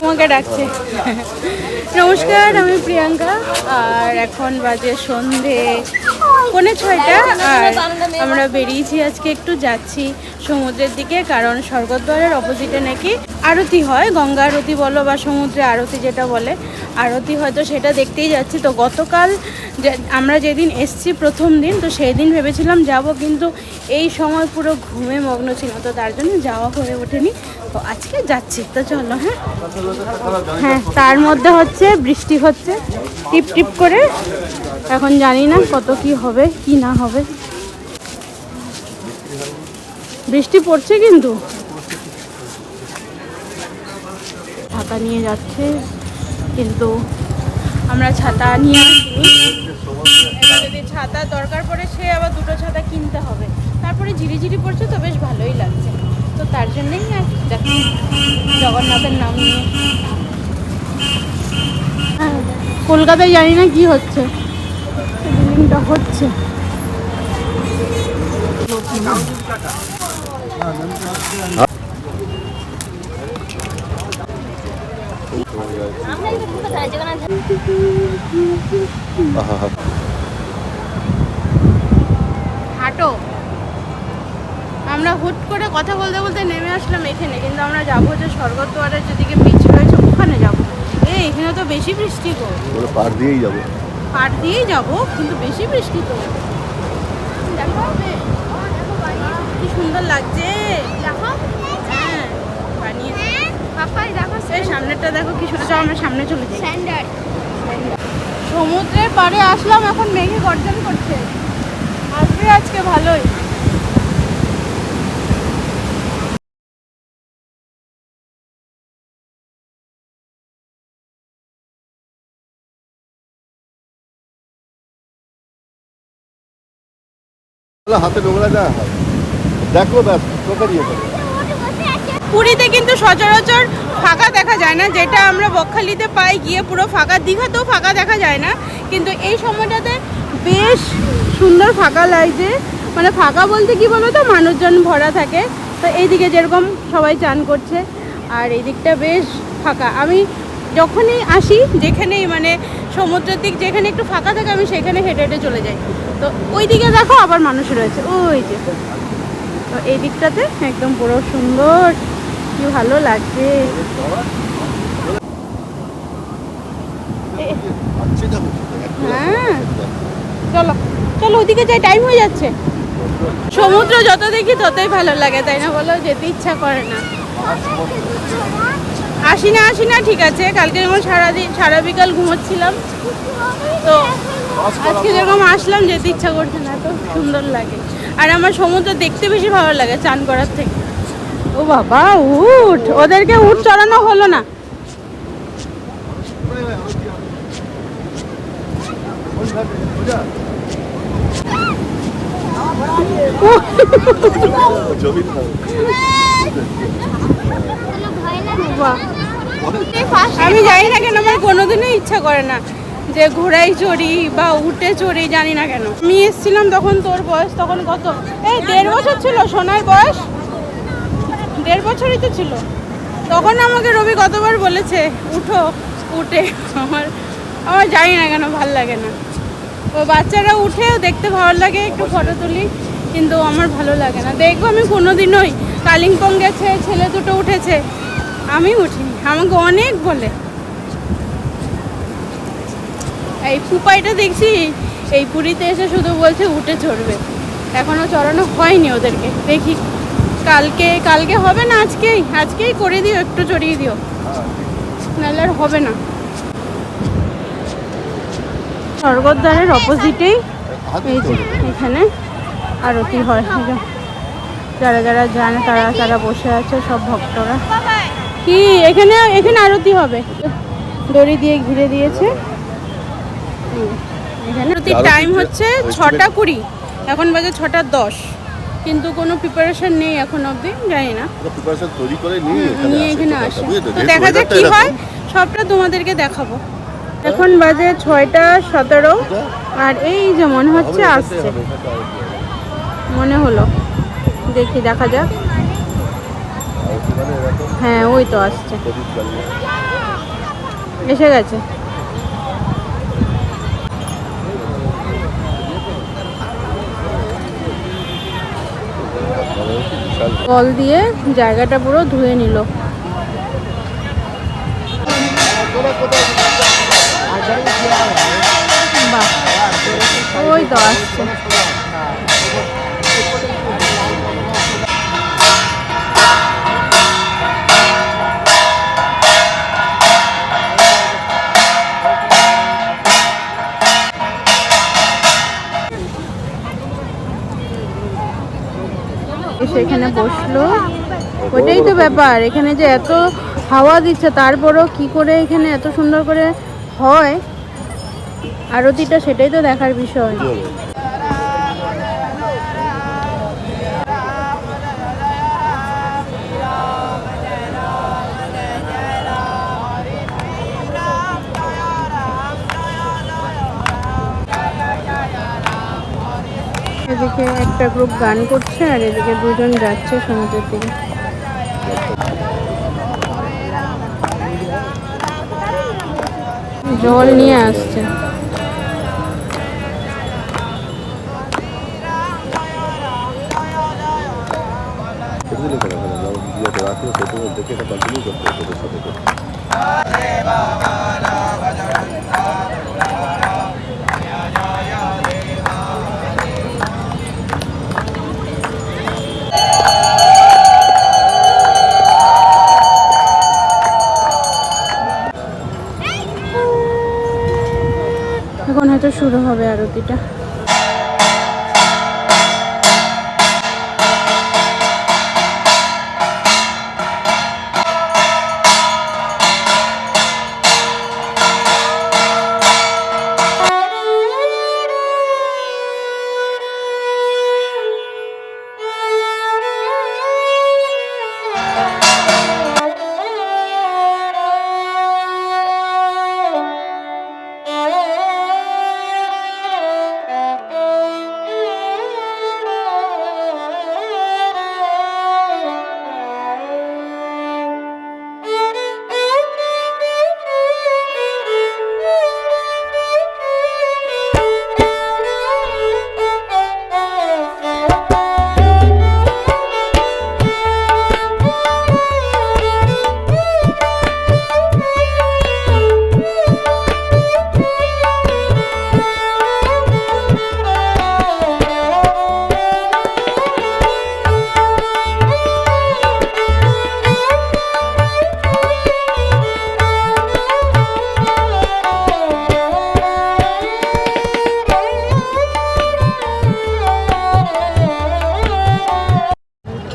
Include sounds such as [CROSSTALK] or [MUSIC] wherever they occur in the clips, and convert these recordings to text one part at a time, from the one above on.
তোমাকে ডাকছে। নমস্কার, আমি প্রিয়াঙ্কা, আর এখন বাজে সন্ধে পৌনে ছয়টা, আর আমরা বেরিয়েছি আজকে একটু যাচ্ছি সমুদ্রের দিকে, কারণ স্বর্গদ্বারের অপোজিটে নাকি আরতি হয়, গঙ্গা আরতি বলো বা সমুদ্রে আরতি যেটা বলে। আরতি হয়তো সেটা দেখতেই যাচ্ছি। তো গতকাল আমরা যেদিন এসছি প্রথম দিন, তো সেই দিন ভেবেছিলাম যাব, কিন্তু এই সময় পুরো ঘুমে মগ্ন ছিল, তো তার জন্য যাওয়া হয়ে ওঠেনি। তো আজকে যাচ্ছি, তো চলো হ্যাঁ। হ্যাঁ তার মধ্যে হচ্ছে বৃষ্টি হচ্ছে, টিপ টিপ করে। এখন জানি না কত কি হবে, কি না হবে। বৃষ্টি পড়ছে কিন্তু। ছাতা নিয়ে যাচ্ছে, কিন্তু আমরা ছাতা নিয়ে যদি ছাতা দরকার পড়ে, সে আবার দুটো ছাতা কিনতে হবে। তারপরে ঝিরিঝিরি পড়ছে, তো বেশ ভালোই লাগছে। তো তার জন্যই আর দেখো জগন্নাথের নাম নিয়ে। হ্যাঁ, কলকাতায় জানি না কি হচ্ছে। বিল্ডিংটা হচ্ছে। হাঁটো। আমরা হুট করে কথা বলতে বলতে নেমে আসলাম এখানে কিন্তু আমরা যাব যে স্বর্গদ্বারের যেদিকে বিচ রয়েছে ওখানে যাব। এই এখানে তো বেশি বৃষ্টি গো ওরা পার দিয়েই যাব। পার দিয়েই যাব কিন্তু বেশি বৃষ্টি তো। দেখো কি সুন্দর লাগছে। দেখো। হ্যাঁ বানিয়ে পাপাই দেখো দেখো কি সুন্দর। আমরা সামনে চলে যাই। স্ট্যান্ডার্ড সমুদ্রের পাড়ে আসলাম এখন মেঘে গর্জন করছে। আসবে আজকে ভালোই। পুরীতে কিন্তু সচরাচর ফাঁকা দেখা যায় না, যেটা আমরা বকখালিতে পাই, গিয়ে পুরো ফাঁকা, দীঘাতেও ফাঁকা দেখা যায় না। কিন্তু এই সময়টাতে বেশ সুন্দর ফাঁকা লাগছে। মানে ফাঁকা বলতে কি বলো তো মানুষজন ভরা থাকে। তো এইদিকে যেরকম সবাই চান করছে, আর এই দিকটা বেশ ফাঁকা। আমি যখনই আসি, যেখানেই মানে সমুদ্রের দিক যেখানে একটু ফাঁকা থাকে, আমি সেখানে হেঁটে হেঁটে চলে যাই। তো ওই দিকে দেখো আবার মানুষ রয়েছে। ওই যে। তো এই দিকটাতে একদম পুরো সুন্দর। কি ভালো লাগছে। হ্যাঁ। চলো চলো ওদিকে যাই টাইম হয়ে যাচ্ছে। সমুদ্র যত দেখি ততই ভালো লাগে, তাই না বলো? যেতে ইচ্ছা করে না। আসি না আসি না, ঠিক আছে। কালকে যেমন সারাদিন, সারা বিকাল ঘুমোচ্ছিলাম। তো আজকে যেরকম আসলাম যেতে ইচ্ছা করছে না তো সুন্দর লাগে। আর আমার সমুদ্র দেখতে বেশি ভালো লাগে চান করার থেকে। ও বাবা উঠ ওদেরকে উঠ চড়ানো হলো না। [LAUGHS] আমি জানি না কেন আমার কোনোদিনই ইচ্ছা করে না। যে ঘোড়ায় চড়ি বা উঠে চড়ি, জানি না কেন। আমি এসেছিলাম তখন তোর বয়স, তখন কত? এই দেড় বছর ছিল, সোনার বয়স। দেড় বছরই তো ছিল। তখন আমাকে রবি কতবার বলেছে, উঠো, উঠে। আমার আমার জানি না কেন, ভালো লাগে না। ও বাচ্চারা উঠেও দেখতে ভালো লাগে, একটু ফটো তুলি, কিন্তু আমার ভালো লাগে না। দেখব আমি কোনোদিনই। কালিম্পং গেছে, ছেলে দুটো উঠেছে। আমি উঠিনি। আমাকে অনেক বলে। এই পুপাইটা দেখছি, এই পুরীতে এসে শুধু বলছে উঠে চড়বে। এখনও চড়ানো হয়নি ওদেরকে। দেখি, কালকে কালকে হবে না আজকেই? আজকেই করে দিও, একটু চড়িয়ে দিও। নাহলে আর হবে না। স্বর্গদ্বারের অপোজিটেই এই এখানে আরতি হয়। যারা যারা জানে তারা তারা বসে আছে, সব ভক্তরা। কি, এখানে এখানে আরতি হবে। দড়ি দিয়ে ঘিরে দিয়েছে। আরতি টাইম হচ্ছে ছটা কুড়ি। এখন বাজে ছটা দশ। কিন্তু কোনো প্রিপারেশন নেই এখন অবধি জানি না। প্রিপারেশন তৈরি করে নিয়ে এখানে আসে তো? দেখা যাক কি হয় সবটা তোমাদেরকে দেখাবো। এখন বাজে ছয়টা সতেরো আর এই যে মনে হচ্ছে আসছে। মনে হলো। দেখি দেখা যাক। হ্যাঁ ওই তো আসছে। এসে গেছে। কল দিয়ে জায়গাটা পুরো ধুয়ে নিল। বাহ ওই তো আসছে। এখানে বসল। ওটাই তো ব্যাপার। এখানে যে এত হাওয়া দিচ্ছে, তারপরও কি করে এখানে এত সুন্দর করে হয়? আরতিটা সেটাই তো দেখার বিষয়। এদিকে একটা গ্রুপ গান করছে আর এদিকে দুজন যাচ্ছে সমুদ্রের দিকে। জল নিয়ে আসছে। শুরু হবে আরতিটা।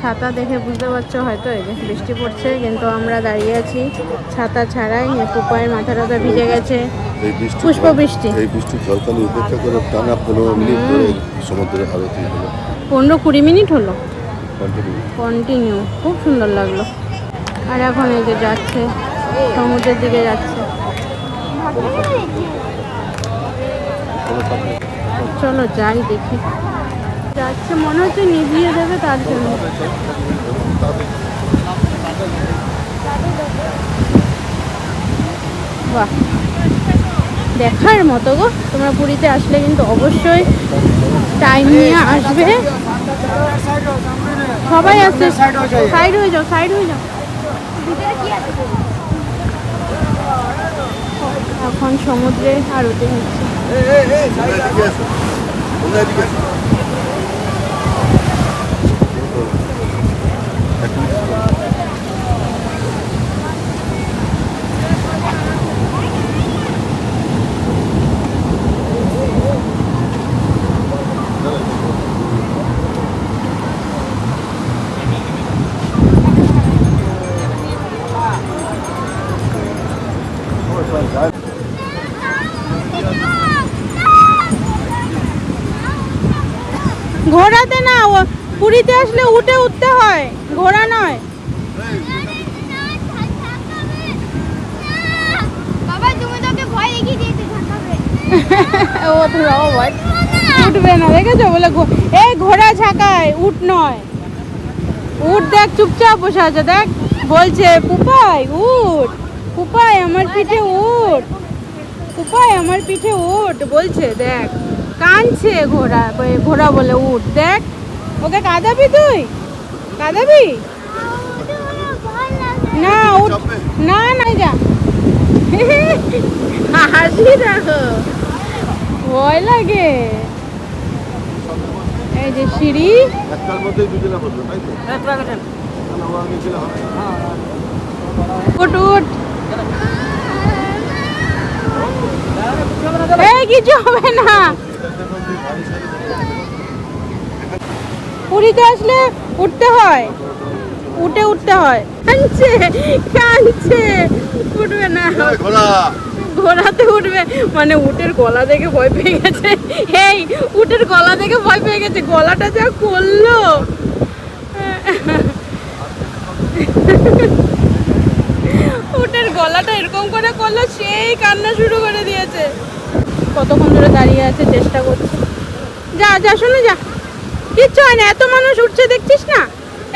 ছাতা দেখে বুঝতে পারছ হয়তো এই যে বৃষ্টি পড়ছে কিন্তু আমরা দাঁড়িয়ে আছি ছাতা ছাড়াই পুপায়ের মাথা টাথা ভিজে গেছে। বৃষ্টি পুষ্প বৃষ্টি। এই বৃষ্টির জলকালি উপেক্ষা করে টানা পনেরো মিনিট ধরে সমুদ্রের আরতি হলো পনেরো কুড়ি মিনিট হলো? কন্টিনিউ কন্টিনিউ খুব সুন্দর লাগল। আর এখন এই যে যাচ্ছে সমুদ্রের দিকে যাচ্ছে। চলো যাই দেখি। যাচ্ছে, মনে হচ্ছে নিভিয়ে দেবে তার জন্য। বাহ, দেখার মতো গো। তোমরা পুরীতে আসলে কিন্তু অবশ্যই টাইম নিয়ে আসবে। সবাই আসছে সাইড হয়ে যাও সাইড হয়ে যাও। এখন সমুদ্রে আরতি হচ্ছে এদিকে এসো তোমরা এদিকে এসো ঘোড়াতে না ও পুরীতে আসলে উঠে উঠতে হয় ঘোড়া নয়। বাবা তুমি তোকে ভয় দেখিয়ে দিয়েছে ঝাঁকাবে। [LAUGHS] ও তো ভয় উঠবে না দেখেছ? বলে এই ঘোড়া ছাকায় উঠ নয়। উঠ দেখ চুপচাপ বসে আছে দেখ। বলছে পুপাই উঠ। আমার পিঠে কুপাই আমার পিঠে ওঠ বলছে দেখ ঘোড়া ঘোড়া বলে উঠ। দেখ ওকে কাঁদাবি তুই? কাঁদাবি? না না না যা। হাসি দেখো। ভয় লাগে। এই যে সিঁড়ি। একটার মধ্যেই দুজনে বসবে তাই তো। উঠ উঠ। এই কিছু হবে না। পুরীতে আসলে উঠতে হয়। উঠে উঠতে হয়। কাঁদছে কাঁদছে। উঠবে না। ঘোড়াতে উঠবে। মানে উটের গলা দেখে ভয় পেয়ে গেছে। এই উটের গলা দেখে ভয় পেয়ে গেছে। গলাটা যা করল উটের গলাটা এরকম করে করল সেই কান্না শুরু করে দিয়েছে। কতক্ষণ ধরে দাঁড়িয়ে আছে চেষ্টা করছে। যা যা শোনো যা। কিচ্ছু হয় না এত মানুষ উঠছে দেখছিস না?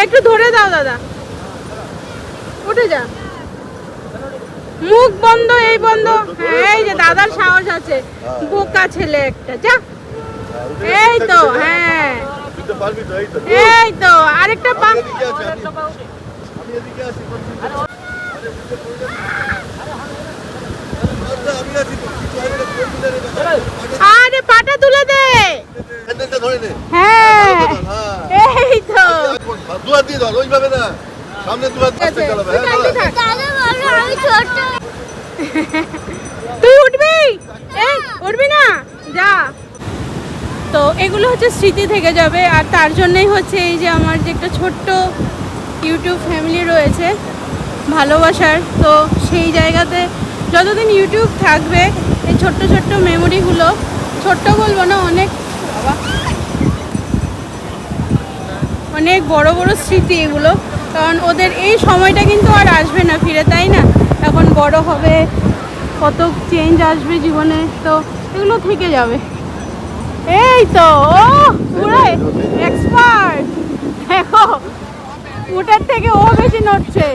একটু ধরে দাও দাদা। উঠে যা। মুখ বন্ধ এই বন্ধ। হ্যাঁ, এই যে দাদার সাহস আছে। বোকা ছেলে একটা যা। এই তো হ্যাঁ। এই তো আরেকটা পা আমি ধরে নে। হ্যাঁ হ্যাঁ। এই তো। দু দিয়ে ধর, ওইভাবে না। সামনে দু হাত ঠিক আছে, আস্তে চালাবে, তুই হ্যাঁ, আমি ছোট তুই উঠবি? এই উঠবি না? যা। তো এগুলো হচ্ছে স্মৃতি থেকে যাবে আর তার জন্যই হচ্ছে এই যে আমার যে একটা ছোট্ট ইউটিউব ফ্যামিলি রয়েছে ভালোবাসার তো সেই জায়গাতে যতদিন ইউটিউব থাকবে এই ছোট্ট ছোট্ট মেমোরিগুলো ছোট্ট বলব না অনেক বাবা। অনেক বড় বড় স্মৃতি এগুলো। কারণ ওদের এই সময়টা কিন্তু আর আসবে না ফিরে, তাই না? এখন বড় হবে, কত চেঞ্জ আসবে জীবনে, তো এগুলো থেকে যাবে। এই তো, ও, পুরো এক্সপার্ট দেখো উটার থেকে ও বেশি নড়ছে।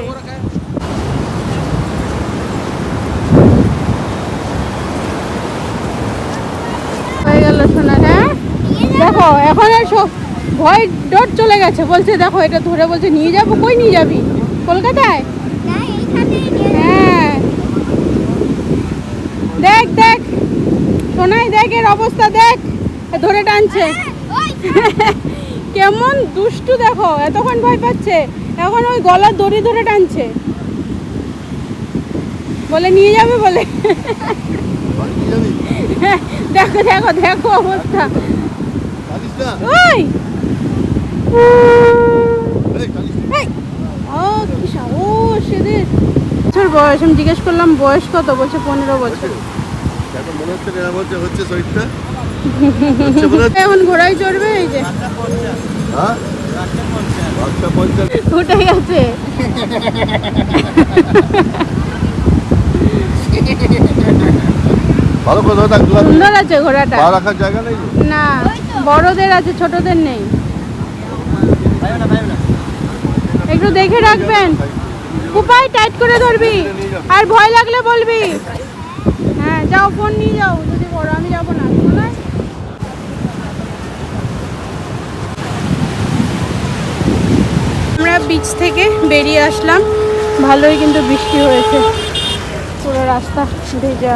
হয়ে গেল শোনা হ্যাঁ? দেখো, এখন আর ভয় ডট চলে গেছে বলছে দেখো এটা ধরে বলছে নিয়ে যাব কই নিয়ে যাবি? কলকাতায়? হ্যাঁ। দেখ দেখ সোনাই দেখ এর অবস্থা দেখ ধরে টানছে। [LAUGHS] কেমন দুষ্টু দেখো এতক্ষণ ভয় পাচ্ছে এখন ওই গলার দড়ি ধরে টানছে। বলে নিয়ে যাবে? বলে। নিয়ে দেখো দেখো দেখো অবস্থা। ওই! বয়স আমি জিজ্ঞেস করলাম বয়স কত? বলছে পনেরো বছর। এখন ঘোড়ায় চড়বে এই যে। হ্যাঁ? উঠে গেছে। ভালো করে। সুন্দর আছে ঘোড়াটা। রাখার জায়গা নেই? না বড়দের আছে ছোটদের নেই। একটু দেখে রাখবেন। উপায় টাইট করে ধরবি। আর ভয় লাগলে বলবি। হ্যাঁ যাও ফোন নিয়ে যাও। যদি বড় আমি যাব না? আমরা বিচ থেকে বেরিয়ে আসলাম। ভালোই কিন্তু বৃষ্টি হয়েছে। পুরো রাস্তা ভেজা।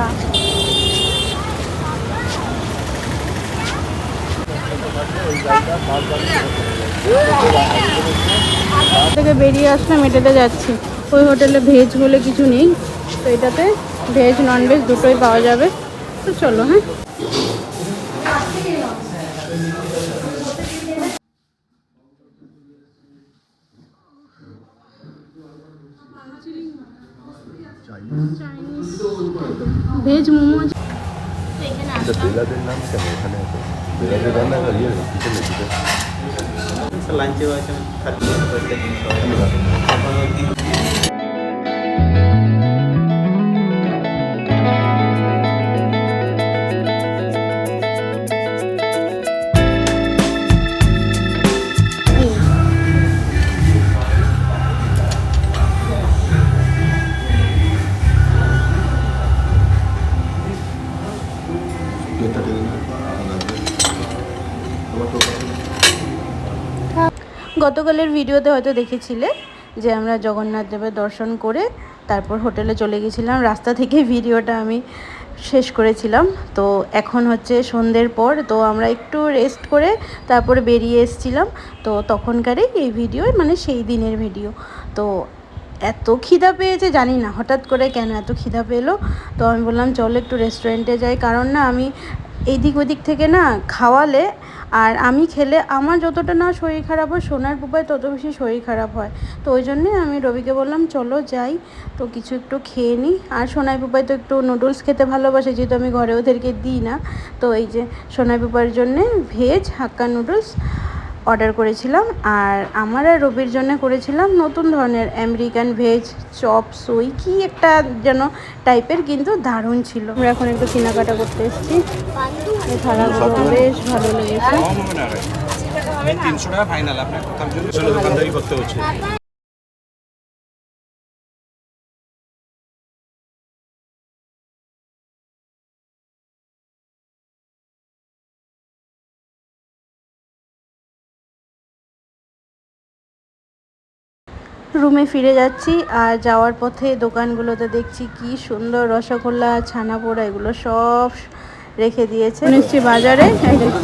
থেকে বেরিয়ে আসলাম এটাতে যাচ্ছি। ওই হোটেলে ভেজ বলে কিছু নেই তো এটাতে ভেজ নন ভেজ দুটোই পাওয়া যাবে। তো চলো হ্যাঁ। ভেজ মোমো বেলাদের নাম কেন? এখানে আছে বেলাদের রান্না লাঞ্চে আছে গতকালের ভিডিওতে হয়তো দেখেছিলে যে আমরা জগন্নাথ দেবের দর্শন করে তারপর হোটেলে চলে গেছিলাম। রাস্তা থেকে ভিডিওটা আমি শেষ করেছিলাম। তো এখন হচ্ছে সন্ধ্যের পর, তো আমরা একটু রেস্ট করে তারপরে বেরিয়ে এসেছিলাম। তো তখনকারই এই ভিডিও মানে সেই দিনের ভিডিও। তো এত খিদা পেয়েছে, জানি না হঠাৎ করে কেন এত খিদা পেল। তো আমি বললাম, চলো একটু রেস্টুরেন্টে যাই। কারণ না, আমি এদিক ওদিক থেকে না, খাওয়ালে আর আমি খেলে আমার যতটা না শরীর খারাপ হয়, সোনার পুপায় তত বেশি শরীর খারাপ হয়। তো ওই জন্যে আমি রবিকে বললাম, চলো যাই, তো কিছু একটু খেয়ে নিই আর সোনাই বুবাই তো একটু নুডলস খেতে ভালোবাসে, যেহেতু আমি ঘরে ওদেরকে দিই না। তো এই যে সোনাই পুপার জন্যে ভেজ হাক্কা নুডলস অর্ডার করেছিলাম আর আমার আর রবির জন্য করেছিলাম নতুন ধরনের আমেরিকান ভেজ চপ সই। কি একটা যেন টাইপের কিন্তু দারুণ ছিল। আমরা এখন একটু কেনাকাটা করতে এসেছি। থালাগুলো বেশ ভালো লেগেছে। তিনশো টাকা ফাইনাল আপনার। করতে হচ্ছে। রুমে ফিরে যাচ্ছি আর যাওয়ার পথে দোকানগুলোতে দেখছি কি সুন্দর রসগোল্লা ছানা পোড়া এগুলো সব রেখে দিয়েছে। নিচ্ছি বাজারে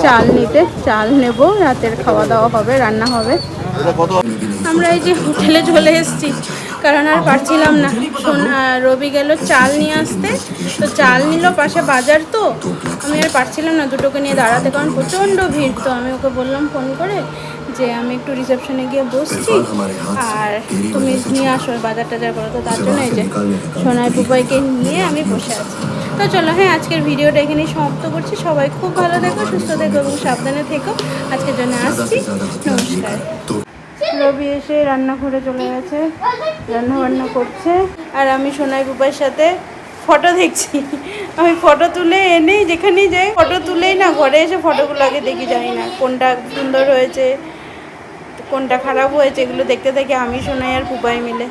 চাল নিতে, চাল নেব, রাতের খাওয়া দাওয়া হবে, রান্না হবে। আমরা এই যে হোটেলে চলে এসেছি, কারণ আর পারছিলাম না। রবি গেল চাল নিয়ে আসতে। তো চাল নিল পাশে বাজার তো, আমি আর পারছিলাম না দুটোকে নিয়ে দাঁড়াতে, কারণ প্রচণ্ড ভিড়। তো আমি ওকে বললাম, ফোন করে? যে আমি একটু রিসেপশনে গিয়ে বসছি। আর তুমি নিয়ে আসো বাজার টাজার করো তো তার জন্য এই যে সোনাই পুপাইকে নিয়ে আমি বসে আছি। তো চলো হ্যাঁ আজকের ভিডিওটা এখানেই সমাপ্ত করছি। সবাই খুব ভালো থেকো সুস্থ থেকো এবং সাবধানে থেকো। আজকের জন্য আসছি। নমস্কার। রবি এসে রান্নাঘরে চলে গেছে রান্না বান্না করছে। আর আমি সোনাই বুবাইয়ের সাথে ফটো দেখছি। আমি ফটো তুলে এনে যেখানেই যাই ফটো তুলেই না ঘরে এসে ফটোগুলো আগে দেখি যাই না কোনটা সুন্দর হয়েছে। কোনটা খারাপ হয়েছে এগুলো দেখতে দেখে আমি শোনাই আর উপায় মিলে।